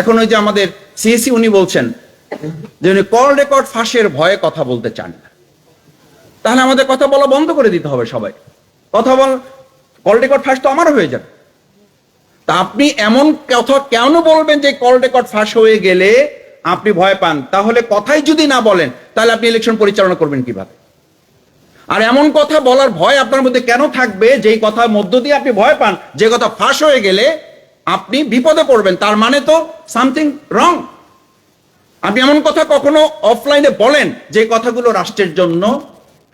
এখন ওই যে আমাদের সিএসি উনি বলছেন যে উনি কল রেকর্ড ফাঁসের ভয়ে কথা বলতে চান না। তাহলে আমাদের কথা বলা বন্ধ করে দিতে হবে সবাই। কথা বল কল রেকর্ড ফাঁস তো আমারও হয়ে যাবে। তা আপনি এমন কথা কেন বলবেন যে কল রেকর্ড ফাঁস হয়ে গেলে আপনি ভয় পান? তাহলে কথাই যদি না বলেন, তাহলে আপনি ইলেকশন পরিচালনা করবেন কীভাবে? আর এমন কথা বলার ভয় আপনার মধ্যে কেন থাকবে? যেই কথার মধ্য দিয়ে আপনি ভয় পান, যে কথা ফাঁস হয়ে গেলে আপনি বিপদে পড়বেন, তার মানে তো সামথিং রং আপনি এমন কথা কখনো অফলাইনে বলেন যে কথাগুলো রাষ্ট্রের জন্য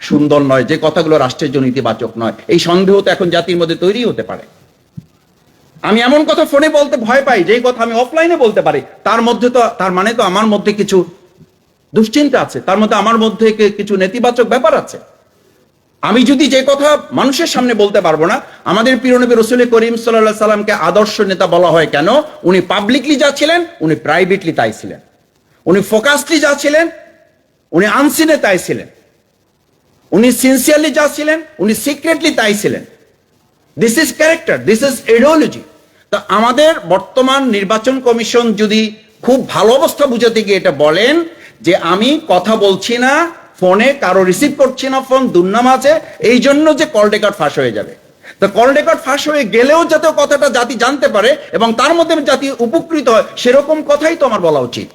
সুন্দর নয়, যে কথাগুলো রাষ্ট্রের জন্য ইতিবাচক নয়। এই সন্দেহ তো এখন জাতির মধ্যে তৈরি হতে পারে। আমি এমন কথা ফোনে বলতে ভয় পাই, যেই কথা আমি অফলাইনে বলতে পারি, তার মধ্যে তো, তার মানে তো আমার মধ্যে কিছু দুশ্চিন্তা আছে, তার মধ্যে আমার মধ্যে কিছু নেতিবাচক ব্যাপার আছে? আমি যদি যে কথা মানুষের সামনে বলতে পারব না, আমাদের প্রিয় রসুল করিম সাল্লাহ সাল্লামকে আদর্শ নেতা বলা হয় কেন? উনি পাবলিকলি যা ছিলেন, উনি প্রাইভেটলি তাই ছিলেন। উনি ফোকাসলি যা ছিলেন, উনি আনসিনে তাই ছিলেন। উনি সিনসিয়ারলি যা ছিলেন, উনি সিক্রেটলি তাই ছিলেন। This is character this is ideology তা আমাদের বর্তমান নির্বাচন কমিশন যদি খুব ভালো অবস্থা বুঝাতে গিয়ে এটা বলেন যে আমি কথা বলছি না ফোনে কারও রিসিভ করছি না, ফোন দুর্নাম আছে, এই জন্য যে কল রেকর্ড ফাঁস হয়ে যাবে। তো কল রেকর্ড ফাঁস হয়ে গেলেও যাতে কথাটা জাতি জানতে পারে এবং তার মধ্যে জাতি উপকৃত হয়, সেরকম কথাই তো আমার বলা উচিত।